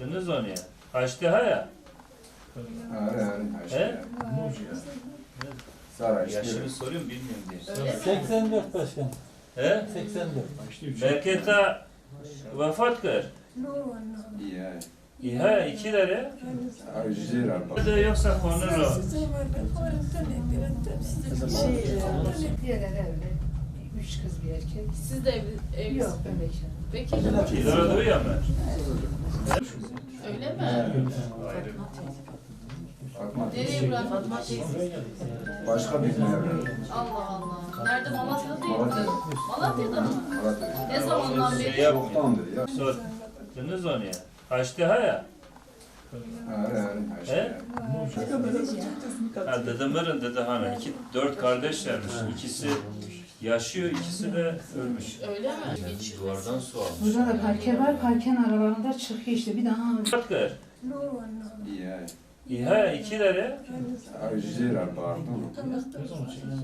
Deniz onu ya. Kaçtı ha ya? He? Saray Yaşını soruyorum bilmiyorum diye. Öyle mi? 84 başkan. He? 84. Belki de vefat kır. İyi ha ikileri. Bir de yoksa konur o. Şey, e. Üç kız bir erkek. Siz de evli, evlisiniz. Yok ben bekar. Peki. İdara duyuyor mu? Öyle mi? Ayrı. Nereye bıraktın? Fatma teyze. Başka bir yer. Allah Allah. Nerede Malatya'da değil mi? Malatya'da. Malatya'da mı? Ne zamandan Şey beri? yapmıyor. Çoktandır ya. Sor. Deniz onu ya. Kaçtı ha ya? He? Ha dedemerin dede hanı. İki, dört kardeşlermiş. İkisi yaşıyor, ikisi de ölmüş. Öyle mi? Hiç. Duvardan su almış. Burada da parke var. Parkenin aralarında çıkıyor işte. Bir daha Vefat kır. İyi ha ikileri.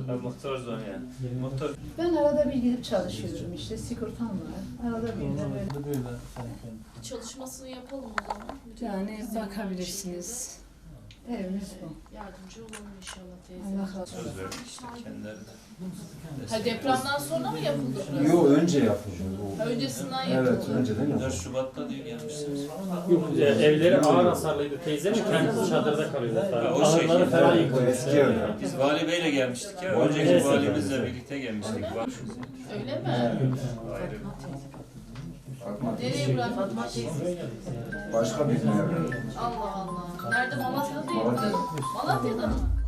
Ha, muhtar zon ya. Muhtar. Ben arada bir gidip çalışıyorum işte. Sigortam var. Arada bir de böyle. Çalışmasını yapalım o zaman. Yani bakabilirsiniz. Evimiz bu. Yardımcı olalım inşallah teyze. Allah razı olsun. Söz kendileri de. Ha depremden sonra mı yapıldı burası? Yo önce yapıldı. Ha, Öncesinden Evet yapıldı. önceden 4 yapıldı. Şubat'ta diye gelmişsiniz. Yok, e, evleri ağır hasarlıydı teyze mi? Kendisi çadırda kalıyordu. Ha, o Ahırları şekilde. falan O yıkıldı. eski evler. Biz Vali Bey'le gelmiştik ya. Vali Önceki Bey'le valimizle birlikte gelmiştik. Öyle mi? Ayrı. Nereye bıraktın? Fatma teyze. Başka bir yer. Allah Allah. Nerede Malatya'da değil